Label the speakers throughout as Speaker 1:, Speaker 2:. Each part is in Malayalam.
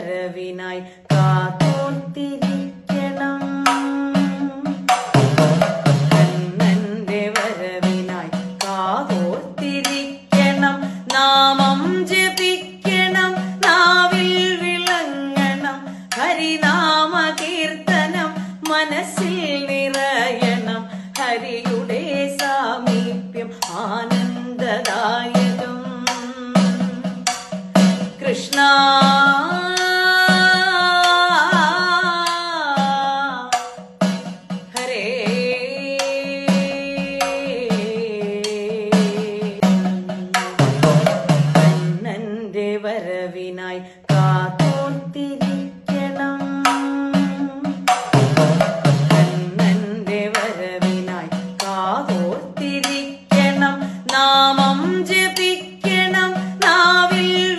Speaker 1: വരവിനായി കാത്തോർത്തിരിക്കണം. കണ്ണന്റെ വരവിനായി കാതോർത്തിരിക്കണം. നാമം ജപിക്കണം നാവിൽ വിളങ്ങണം ഹരിനാമ കീർത്തനം മനസ്സിൽ നിറയണം. ഹരിയുടെ സാമീപ്യം ആനന്ദദായകം. കൃഷ്ണ നിന്നായി നാമം ജപിക്കണം നാവിൽ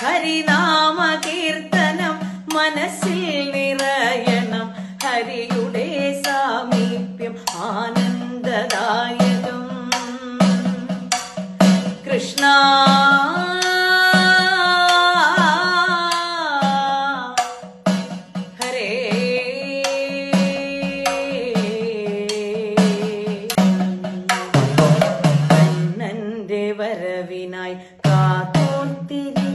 Speaker 1: ഹരിനാമ കീർത്തനം മനസ്സിൽ നിറയണം. ഹരിയുടെ ആനന്ദദായകം. कृष्णा காத்தோன் திரி